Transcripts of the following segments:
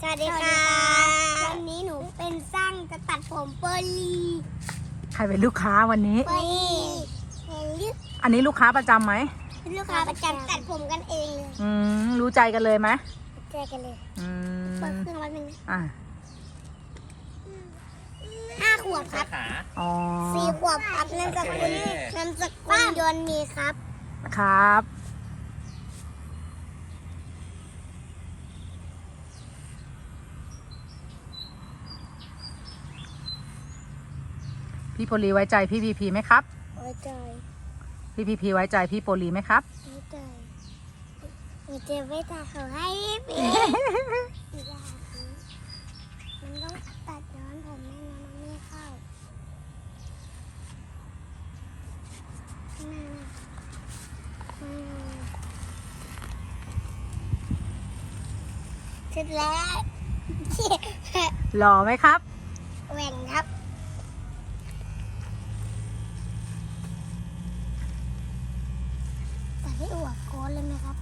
สวัสดีค่ะวันนี้หนูเป็นสร้างจะตัดผมเปอร์ลีใครเป็นลูกค้าวันนี้ เปอร์ลีเป็นลูกอันนี้ลูกค้าประจำไหมเป็นลูกค้าประจำตัดผมกันเองเลยอืมรู้ใจกันเลยไหมเจอกันเลยอืเปิดมเครื่องวันหนึ่งอะห้าขวบครับขาอ๋อสี่ขวบครับนามสกุลนามสกุลยนต์มีครับครับ พี่โปลีไว้ใจพี่พีพีไหมครับ ไว้ใจพี่พีพีไว้ใจพี่โปลีไหมครับ ไว้ใจไว้ใจไว้ใจเขาให้พี่อีกอย่างมันต้องตัดย้อนผมไม่งั้นมันไม่เข้ามามาเสร็จแล้วหล่อไหมครับแหว่งครับ ตัดให้อวกโค้ นเลยไหมครับ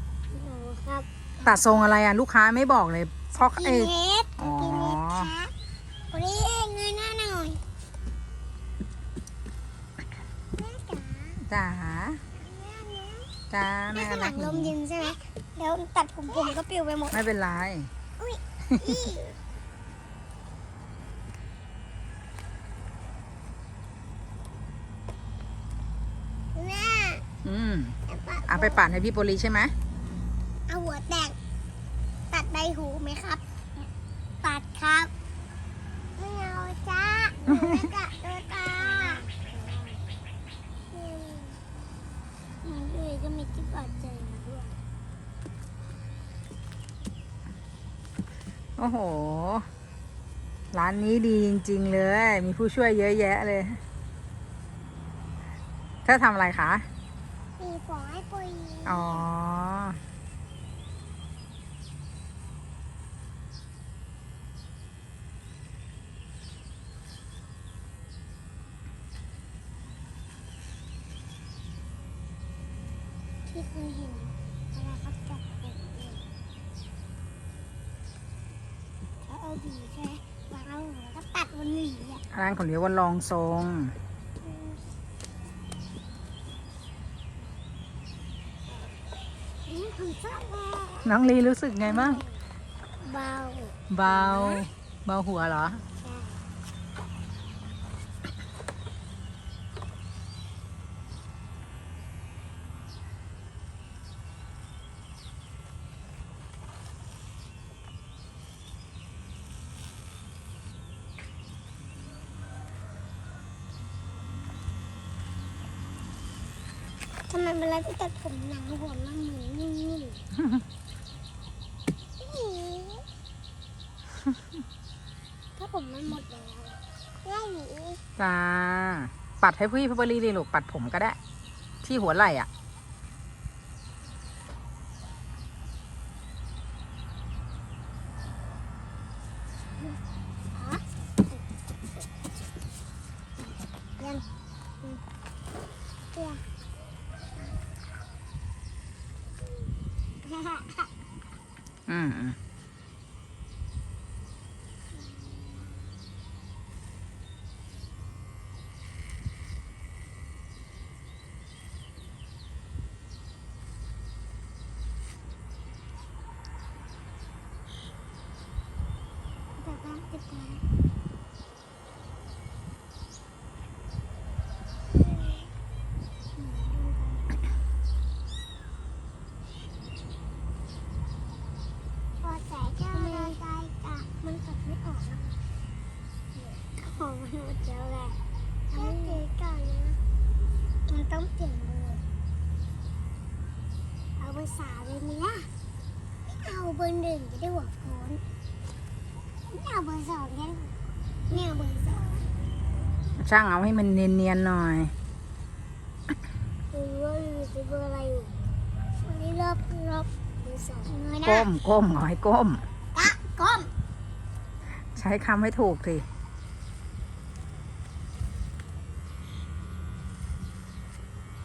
โอ้ครับตัดทรงอะไรอะ ลูกค้าไม่บอกเลยเพราะกิเอ้นยเฮดอ๋อกินเฮดครับวันนี้เงยหน้าหน่อยแม่จ๋าจ๋าแม่นะจ้าแม่แม่ข้างหรัลักงหลนูมเย็นใช่ไหมเดี๋ยวตัดผมผมก็ปลิวไปหมดไม่เป็นไร อุ้ยอี้แม่ อืมเอาปะเอาไปปั่นให้พี่โปลีใช่ไหมเอาหัวแตก ตัดใบหูไหมครับ ตัดครับ ไม่เอาจ้าหนูไม่กะตัวตาอืมมันเลยก็มีที่ปลอดใจมาด้วยโอ้โห ร้านนี้ดีจริง ๆ เลย มีผู้ช่วยเยอะแยะเลย เธอทำอะไรคะ มีฝอให้ปุยอ๋อ ที่เคยเห็นอะไรครับจัดผมเองเขาเอาดีใช่ไหมวางเอาหัวแล้วก็ตัดบนหวีอะร้านของเรียกว่าลองทรง นี่ผมชอบมากน้องลีรู้สึกไงบ้าง เบา เบา เบาหัวเหรอ ใช่ ทำไมเวลาที่ตัดผมหนังหัวมันหมุนนิ่มๆถ้าผมมันหมดแล้วง่หนีจ้า ปัดให้พี่พี่โปลีดีลูกปัดผมก็ได้ ที่หัวไหล่อะ ยังอืมเตี้ย อืมอืม แต่บ้านติดแล้วพอแสงจะละลายกะมันตัดไม่ออกนะโอ้มันหมดแล้วแหละทำให้เจ๊ก่อนนะมันต้องเปลี่ยนเบอร์เอาเบอร์สามเลยไหมล่ะไม่ เอาเบอร์หนึ่งจะได้หัวโขนไม่เอาเบอร์สองยังไม่เอาเบอร์สองช่างเอาให้มันเนียนๆหน่อยหรือว่าอยู่ที่เบอร์อะไรอยู่วันนี้รอบรอบเบอร์สองเลยนะก้มก้มเอาให้ก้มตะก้ม ใช้คำให้ถูกสิ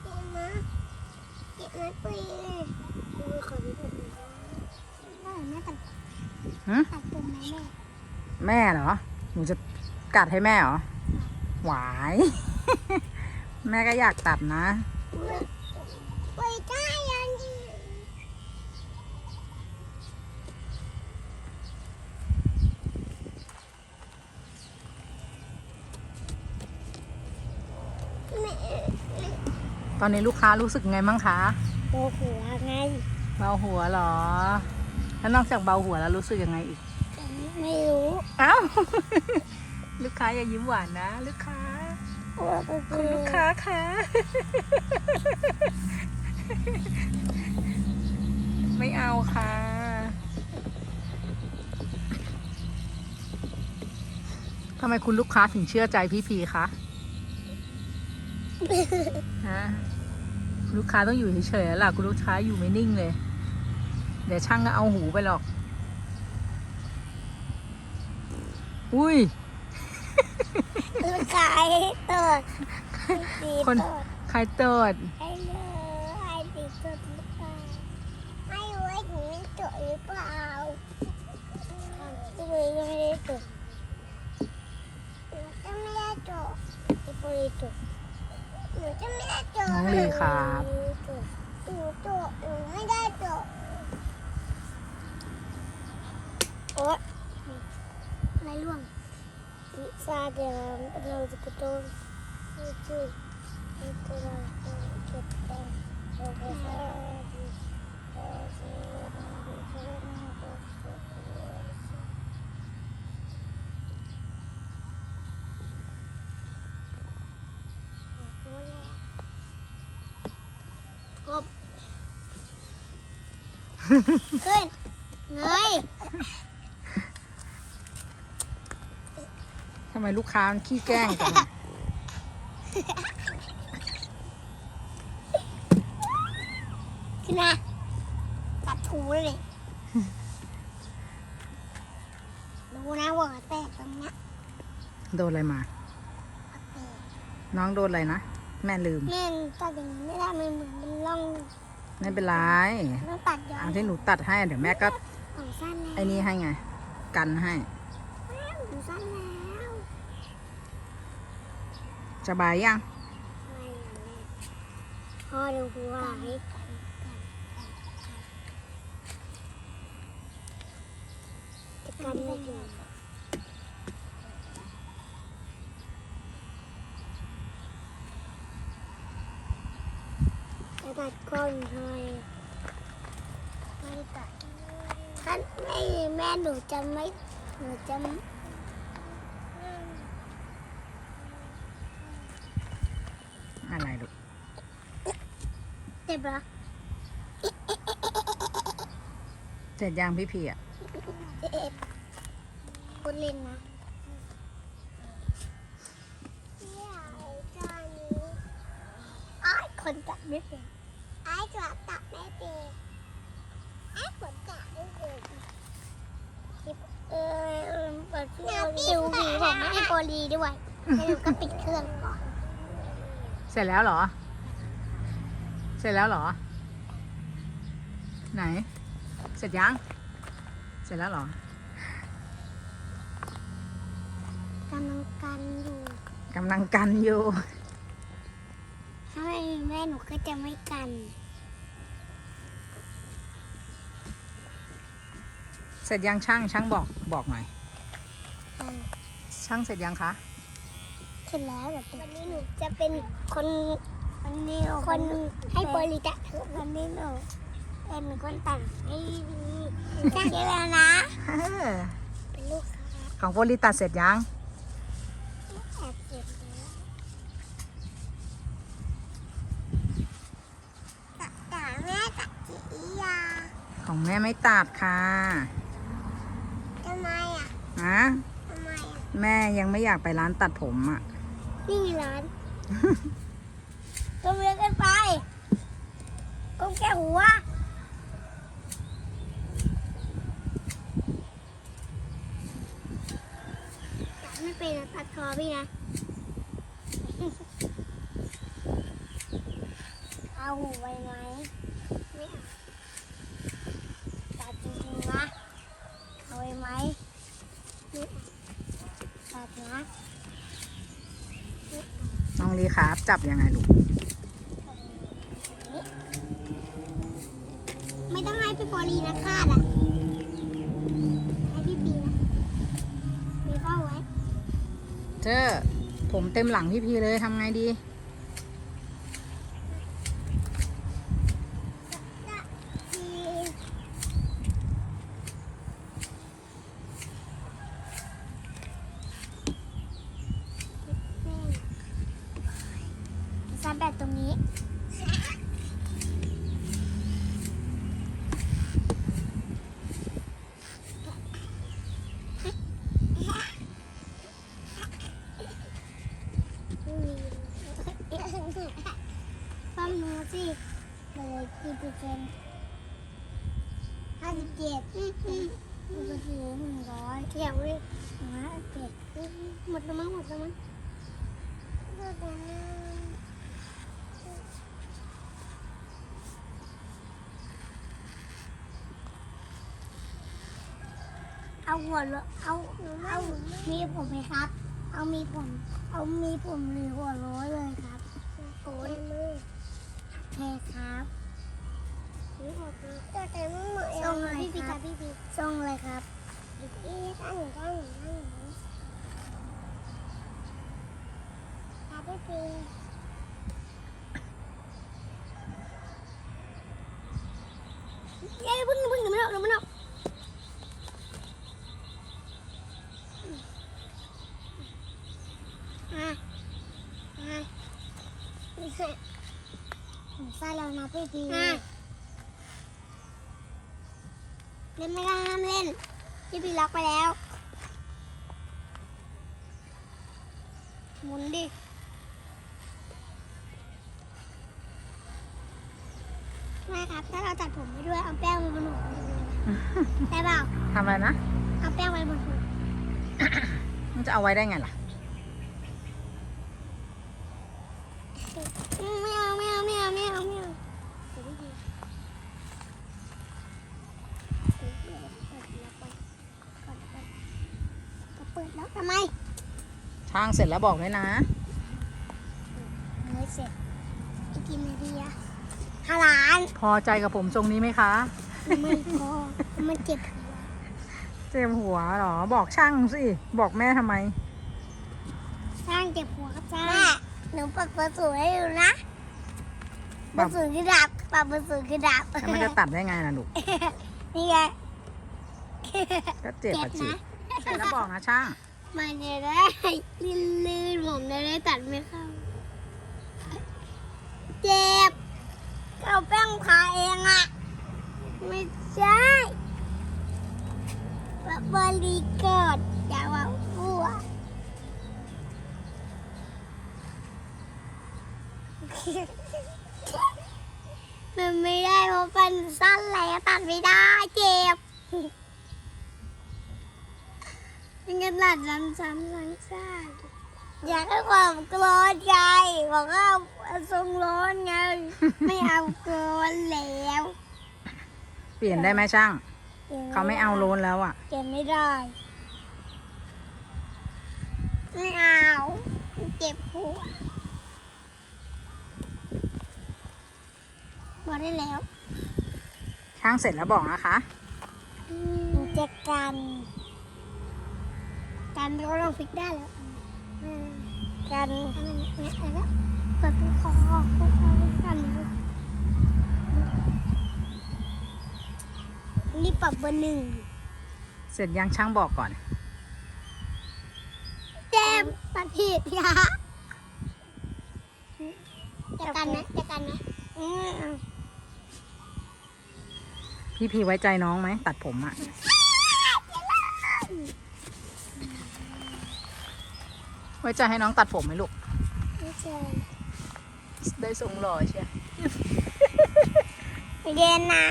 เก็บนะเก็บนะปุ้ยดูขอดู หน่อยได้แม่ตัดหึตัดผมไหมแม่แม่เหรอ หนูจะกัดให้แม่เหรอ หวาย แม่ก็อยากตัดนะไปได้ยังดีแม่ตอนนี้ลูกค้ารู้สึกไงมั่งคะโอ้โหไง เบาหัวเหรอ แล้วนอกจากเบาหัวแล้วรู้สึกยังไงอีก ไม่รู้เอ้าลูกค้าอย่ายิ้มหวานนะ ลูกค้าว่าไปคุณลูกค้าคะไม่เอาค่ะ ทำไมคุณลูกค้าถึงเชื่อใจพี่พีคะฮะลูกค้าต้องอยู่เฉยๆแล้วล่ะ คุณลูกค้าอยู่ไม่นิ่งเลย เดี๋ยวช่างก็เอาหูไปหรอก อุ้ยลูกชายตดตีคนตดใครเติดไอ้เลยไอ้ตีตดหรือเปล่าไอ้ไว้หนูไม่ตดหรือเปล่าไอ้เลยไม่ได้ตดหนูจะไม่ได้ตดไอ้ปุยตดหนูจะไม่ได้ตดน้องลีครับหนูตดหนูไม่ได้ตด Падаємо, одразу потім йти. Good. Nice. ทำไมลูกค้ามันขี้แกล้งจังอะขึ้นมาตัดถูเลยดูนะว่าแตกตรงเนี้ยโดนอะไรมาแตกน้องโดนอะไรนะ แม่ลืม แม่นตัดอย่างนี้ไม่ได้มันเหมือนมันล่องไม่เป็นไรต้องตัดย้อนเอาที่หนูตัดให้เดี๋ยวแม่ก็ของสั้นแล้วไอ้นี่ให้ไง กันให้ของสั้นแล้ว สบายยังไม่อะแม่พ่อดูหัวให้กันจะกันไม่อยู่จะตัดก้อนให้ไม่ตัดถ้าไม่แม่หนูจะไม่หนูจะไม่ อะไรลูก เจ็บเหรอเสร็จยังพี่พีอะเจ็บพูดเล่นนะไอ้คนตัดไม่เป็นไอ้จะตัดไม่เป็นไอ้คนตัดไม่เป็นเออเปิดเครื่องดูวีผมไม่ให้โปรลีด้วยแล้วหนูก็ปิดเครื่องก่อน เสร็จแล้วเหรอ เสร็จแล้วเหรอ ไหน เสร็จยัง เสร็จแล้วเหรอกำลังกันอยู่กำลังกันอยู่ ถ้าไม่มีแม่หนูก็จะไม่กัน เสร็จยังช่างช่างบอกบอกหน่อย อืมช่างเสร็จยังคะ เสร็จแล้วเดี๋ยววันนี้หนูจะเป็นคนวันนี้ คนให้บริจาควันนี้หนูเป็นคนต่างให้ดีจ้าเยแล้วนะเออเป็นลูกค้าของโปรลิตัดเสร็จยังแอบเก็บแล้วแต่แม่ตัดจียาของแม่ไม่ตัดค่ะทำไมอะฮะทำไมอะ แม่ยังไม่อยากไปร้านตัดผมอะ นี่มีร้าน ตัวเวียนกันไปก้มแก้หัวไม่เป็นตัดคอพี่นะ เอาหูไปไหมจัดจริงๆนะเอาไปไหมตัดนะ น้องลีครับ จับยังไงลูก เต็มหลังพี่พีเลยทำไงดีแบบตรงนี้ ฟังหนูสิ เลยกี่เปอร์เซ็นต์ห้าสิบเจ็ดมันก็คือหนึ่งร้อยเที่ยวเลยห้าสิบเจ็ดหมดแล้วมั้งหมดแล้วมั้งหมดแล้วเอาหัวเรอเอาเอามีผมไหมครับ เอามีผม เอามีผมหรือหัวร้อยเลยครับโอ้ยมือแพ้ครับ ส่งเลยครับส่งเลยครับอีท่านท่านท่านครับพี่ปีเย้พึ่งพึ่งเดี๋ยวมันออกเดี๋ยวมันออกอะอะใส่แล้วนะพี่ปี เล่นไม่ได้ห้ามเล่นพี่ปีล็อกไปแล้ว หมุนดิไม่ครับ ถ้าเราตัดผมไปด้วยเอาแป้งไปบนหัวมันจะเลยได้เปล่าทำอะไรนะ เอาแป้งไว้บนหัวมันจะเอาไว้ได้ไงล่ะอืมไม่เอาไม่เอาไม่เอาไม่เอาไม่เอาเปิดแล้วทำไม ช่างเสร็จแล้วบอกด้วยนะไม่เสร็จอีกกี่นาทีอะห้าล้านพอใจกับผมทรงนี้ไหมคะ ไม่พอมันเจ็บเจ็บหัวเหรอ บอกช่างสิ บอกแม่ทำไม สร้างเจ็บหัวครับจ้าแม่หนูปักเบอร์ศูนย์ให้ดูนะเบอร์ศูนย์คือดับปักเบอร์ศูนย์คือดับแล้วมันจะตัดได้ไงนะลูกนี่ไง ก็เจ็บเจ็อะบจินะเสร็จแล้วบอกนะช่าง มันจะได้ลื่นๆผมจะได้ตัดไม่เข้า เจ็บเอาแป้งทาเองอะไม่ใช่บริเกิดอย่าว่าฟัวมันไม่ได้เพราะเป็นสั้นแล้วตัดไม่ได้เจ็บ ยังไงตัดซ้ำๆซ้ำๆอยากให้ความกรนใจบอกว่าเอาทรงร้อนไงไม่เอากรนแล้วเปลี่ยนได้ไหมช่าง เขาไม่เอาโลนแล้วอะเก็บไม่ได้ ไม่เอาเจ็บหัวบอกได้แล้ว ช่างเสร็จแล้วบอกนะคะเจ็บกัน กันก็ลองฟิกได้แล้วอืมกันอันนั้นเนี่ยอะไรนะเปิดเป็นคอคอคอกันรีบปรับเบอร์หนึ่งเสร็จยังช่างบอกก่อนเจมส์ตัดผิดยะจะกันนะจะกันนะอืมพี่พีไว้ใจน้องไหมตัดผมอะ ไว้ใจให้น้องตัดผมไหมลูก ไม่เจอได้ทรงหล่อใช่เย็นนะ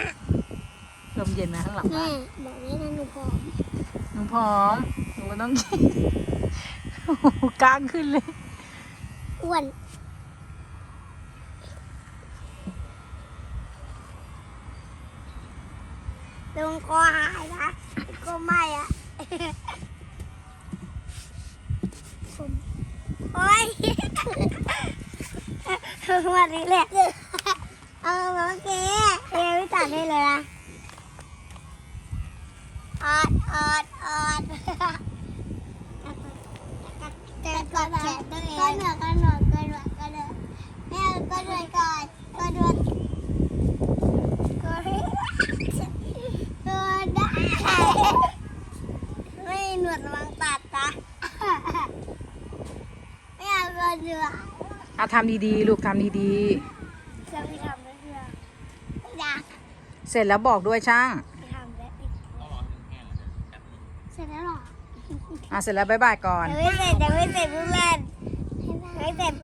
ลมเย็นไหมข้างหลังแม่บ้านบอกเลยนะหนูพร้อมหนูพร้อมหนูก็ต้องกินโอ้โหกล้างขึ้นเลย อ้วนลงคอหายนะก็ไม่อะผมโอ๊ย วันนี้แหละ เอาโอเคเรียไม่ตัดได้เลยนะออดออดออดแต่กดแขนตัวเองก็เหนือก็เหนือก็เหนือก็เหนือแม่ก็เหนือก่อนก็เหนือก็เหนือก็ได้ไม่หนวดระวังตัดนะไม่เอาก็เหนือ อะ ทำดีๆ ลูกทำดีจะไม่ทำได้เพื่อไม่ได้ๆเสร็จแล้วบอกด้วยช่างไม่ทำได้อีกเสร็จแล้วเหรออะ เสร็จแล้วบ๊ายบายก่อน ยังไม่เสร็จยังไม่เสร็จเพื่อนไม่เสร็จ